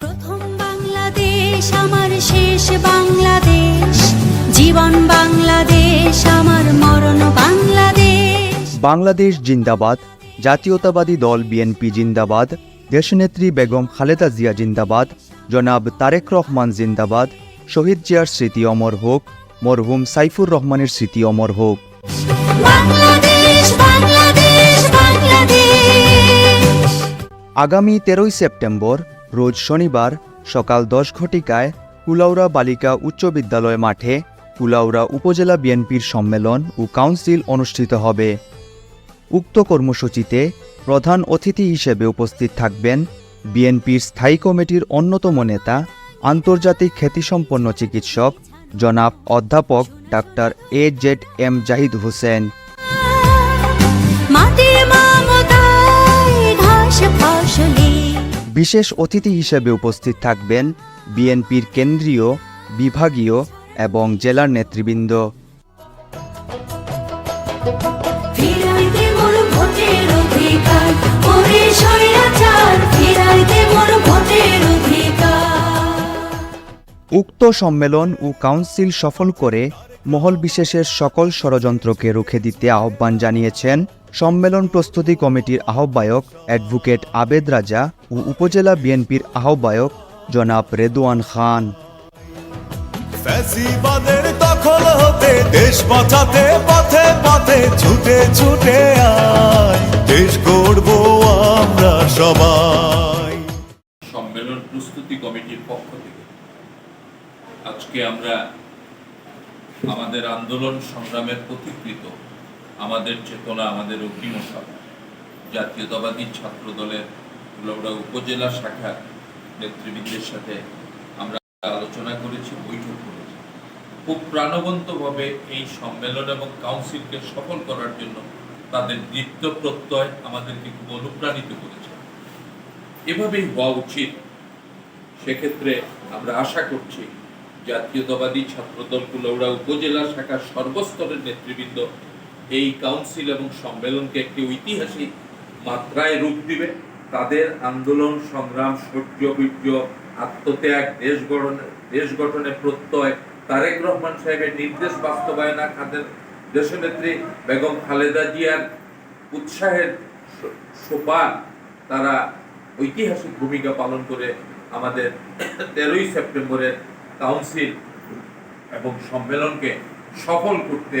প্রথম বাংলাদেশ আমার শেষ বাংলাদেশ। জীবন বাংলাদেশ আমার মরণ বাংলাদেশ। বাংলাদেশ জিন্দাবাদ জাতীয়তাবাদী দল বিএনপি জিন্দাবাদ দেশনেত্রী বেগম খালেদা জিয়া জিন্দাবাদ জনাব তারেক রহমান জিন্দাবাদ শহীদ জিয়ার স্মৃতি অমর হোক মরহুম সাইফুর রহমানের স্মৃতি অমর হোক। আগামী তেরোই সেপ্টেম্বর রোজ শনিবার সকাল দশ ঘটিকায় কুলাউড়া বালিকা উচ্চ বিদ্যালয় মাঠে কুলাউড়া উপজেলা বিএনপির সম্মেলন ও কাউন্সিল অনুষ্ঠিত হবে। উক্ত কর্মসূচিতে প্রধান অতিথি হিসেবে উপস্থিত থাকবেন বিএনপির স্থায়ী কমিটির অন্যতম নেতা, আন্তর্জাতিক খ্যাতিসম্পন্ন চিকিৎসক জনাব অধ্যাপক doctor A Z M Zahid Hossain. বিশেষ অতিথি হিসেবে উপস্থিত থাকবেন বিএনপির কেন্দ্রীয় বিভাগীয় এবং জেলার নেতৃবৃন্দ। উক্ত সম্মেলন ও কাউন্সিল সফল করে মহল বিশেষের সকল ষড়যন্ত্রকে রুখে দিতে আহ্বান জানিয়েছেন সম্মেলন প্রস্তুতি কমিটির আহ্বায়ক অ্যাডভোকেট আবেদ রাজা ও উপজেলা বিএনপির আহ্বায়ক জনাব রেদওয়ান খান। ফ্যাসিবাদের দখল হতে দেশ বাঁচাতে পথে পথে ছুটে ছুটে আয়। দেশ গড়বো আমরা সবাই। সম্মেলন প্রস্তুতি কমিটির পক্ষ থেকে আজকে আমরা আমাদের আন্দোলন সংগ্রামের প্রতিকৃত। আমাদের চেতনা, আমাদের অগ্নিমশা জাতীয়তাবাদী ছাত্র দলের লৌড়া উপজেলা শাখার নেতৃবৃন্দের সাথে আমরা আলোচনা করেছি, বৈঠক করেছি। খুব প্রাণবন্তভাবে এই সম্মেলন এবং কাউন্সিলকে সফল করার জন্য তাদের দীপ্ত প্রত্যয় আমাদেরকে খুব অনুপ্রাণিত করেছে। এভাবেই হওয়া উচিত। সেক্ষেত্রে আমরা আশা করছি জাতীয়তাবাদী ছাত্রদল কুলৌড়া উপজেলা শাখার সর্বস্তরের নেতৃবৃন্দ, এই কাউন্সিল এবং সম্মেলনকে একটি ঐতিহাসিক মাত্রায় রূপ দিবে। তাদের আন্দোলন, সংগ্রাম শৌর্য বীর্য, আত্মত্যাগ, দেশ গঠনে দেশ গঠনে প্রত্যয়, তারেক রহমান সাহেবের নির্দেশ বাস্তবায়না, খাদের দেশনেত্রী বেগম খালেদা জিয়ার উৎসাহের সোপান, তারা ঐতিহাসিক ভূমিকা পালন করে আমাদের তেরোই সেপ্টেম্বরের কাউন্সিল এবং সম্মেলনকে সফল করতে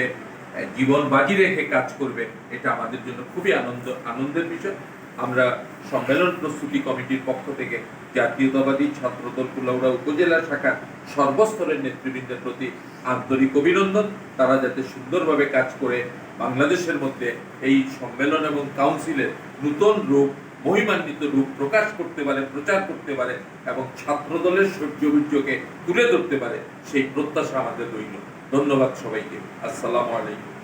জীবন বাজি রেখে কাজ করবে, এটা আমাদের জন্য খুবই আনন্দ, আনন্দের বিষয়। আমরা সম্মেলন প্রস্তুতি কমিটির পক্ষ থেকে জাতীয়তাবাদী ছাত্রদল কুলাউড়া উপজেলা শাখার সর্বস্তরের নেতৃবৃন্দের প্রতি আন্তরিক অভিনন্দন। তারা যাতে সুন্দরভাবে কাজ করে, বাংলাদেশের মধ্যে এই সম্মেলন এবং কাউন্সিলের নূতন রূপ মহিমান্বিত রূপ প্রকাশ করতে পারে, প্রচার করতে পারে এবং ছাত্রদলের সূর্য বীর্যকে তুলে ধরতে পারে, সেই প্রত্যাশা আমাদের রইল। ধন্যবাদ সবাইকে। আসসালামু আলাইকুম।